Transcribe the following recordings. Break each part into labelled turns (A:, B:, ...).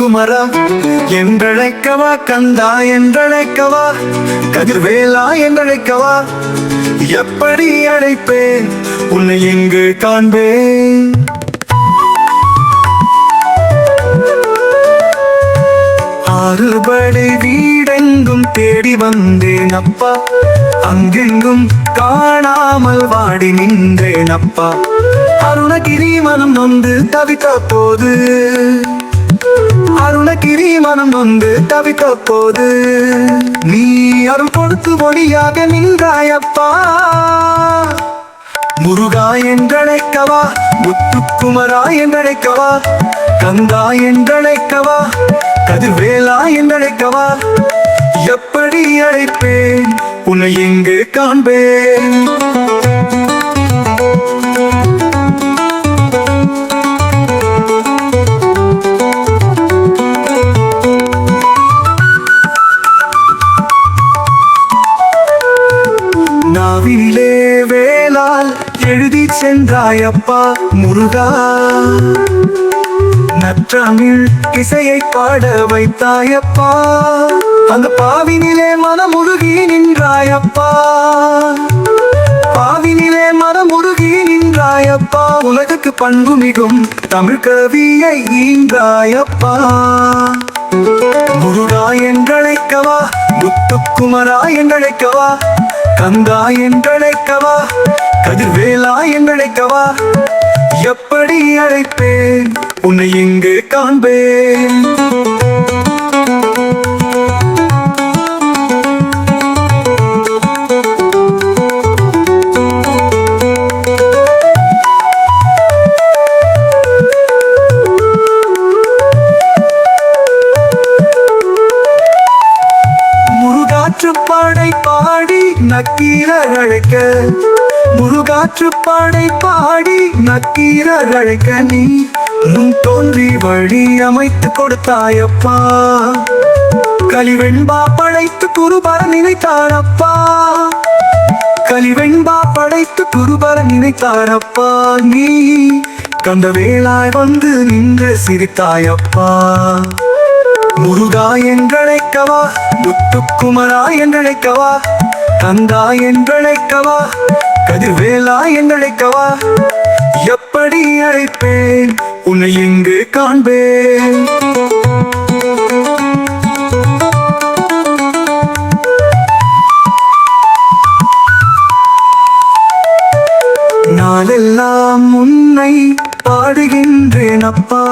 A: குமரா என்றழைக்கவா? கந்தா என்றழைக்கவா? கதிர்வேலா என்றழைக்கவா? எப்படி அழைப்பேன் உன்னை எங்கு காண்பேன்? ஆறுபடை வீடெங்கும் தேடி வந்தேன் அப்பா. அங்கெங்கும் காணாமல் வாடி நின்றேன் அப்பா. அருணகிரி மனம் நொந்து தவித்த போது. அருணகிரி மனம் நொந்து தவித்த போது. நீ அருள் கொடுத்து மொழியாக நின்றாயப்பா. முருகா என்றழைக்கவா முத்துக்குமரா என்றழைக்கவா கந்தா என்றழைக்கவா கதிர்வேலா என்றழைக்கவா. எப்படி அழைப்பேன்? உன்னை எங்கு காண்பேன்? நாவிலே வேளால் எழுதி சென்றாயப்பா முருகா. நற்றமிழ் இசையை பாட வைத்தாயப்பா. அந்த பாவினிலே மனமுருகி நின்றாயப்பா. பாவினிலே மனமுருகி நின்றாயப்பா. உலகுக்கு பண்பு மிகும் தமிழ் கவியை ஈன்றாயப்பா. முருகா என்றழைக்கவா முத்துக்குமரா என்றழைக்கவா கந்தா என்றழைக்கவா கதிர்வேலா என்றழைக்கவா எப்படி அழைப்பேன்? உன்னை எங்கு காண்பேன்? முருகாற்று பாடை பாடி நக்கீரர் அழைக்க முருகாற்று பாடை பாடி நக்கீரர் அழைக்க நீ. முன் தோன்றி வழி அமைத்து கொடுத்தாயப்பா. கலிவெண்பா படைத்து குருபர நினைத்தாரப்பா. கலிவெண்பா படைத்து குருபர நினைத்தாரப்பா. நீ கந்த வேளாய் வந்து நின்று சிரித்தாயப்பா. முருகா என்றழைக்கவா முத்துக்குமரா என்றழைக்கவா தந்தா என்றழைக்கவா கதிர்வேலா என்றழைக்கவா எப்படி அழைப்பேன் உன்னை எங்கு காண்பேன்? நாளெல்லாம் உன்னை பாடுகின்றேன் அப்பா.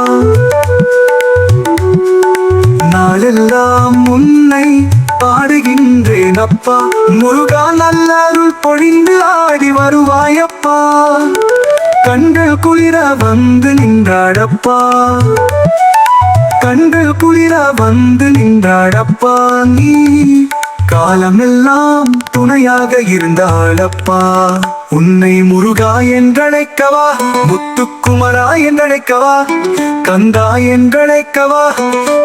A: நாளெல்லாம் உன்னை பாடுகின்றேன் அப்பா. முருகா நல்லருள் பொழிந்து ஆடி வருவாயப்பா. கண்கள் குளிர வந்து நின்றாடப்பா. கண்கள் குளிர வந்து நின்றாடப்பா. நீ காலம் எல்லாம் துணையாக இருந்தாளப்பா. உன்னை முருகா என்றழைக்கவா முத்துக்குமரா என்றழைக்கவா கந்தா என்றழைக்கவா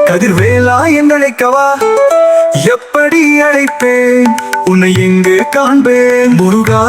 A: கதிர்வேலா என்றழைக்கவா எப்படி அழைப்பேன்? உன்னை எங்கு காண்பேன் முருகா?